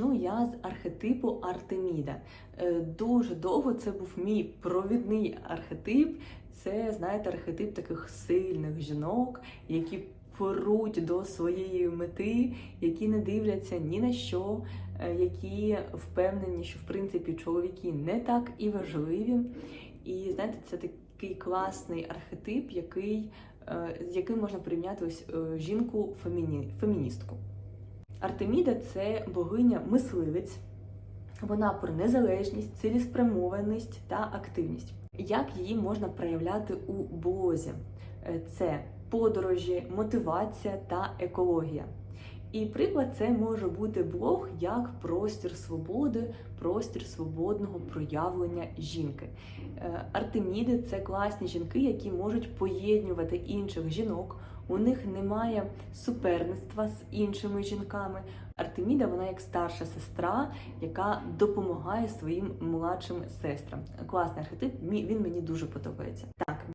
Ну, я з архетипу Артеміда. Е, Дуже довго це був мій провідний архетип. Це, знаєте, архетип таких сильних жінок, які поруть до своєї мети, які не дивляться ні на що, е, які впевнені, що в принципі чоловіки не так і важливі. І знаєте, це такий класний архетип, який, е, з яким можна порівняти ось е, жінку феміні, феміністку. Артеміда це богиня-мисливець. Вона про незалежність, цілеспрямованість та активність. Як її можна проявляти у блозі? Е, Це подорожі, мотивація та екологія. І приклад це може бути блог як простір свободи, простір свободного проявлення жінки. Е, Артеміди це класні жінки, які можуть поєднувати інших жінок. У них немає суперництва з іншими жінками. Артеміда вона як старша сестра, яка допомагає своїм младшим сестрам. Класний архетип, він мені дуже подобається.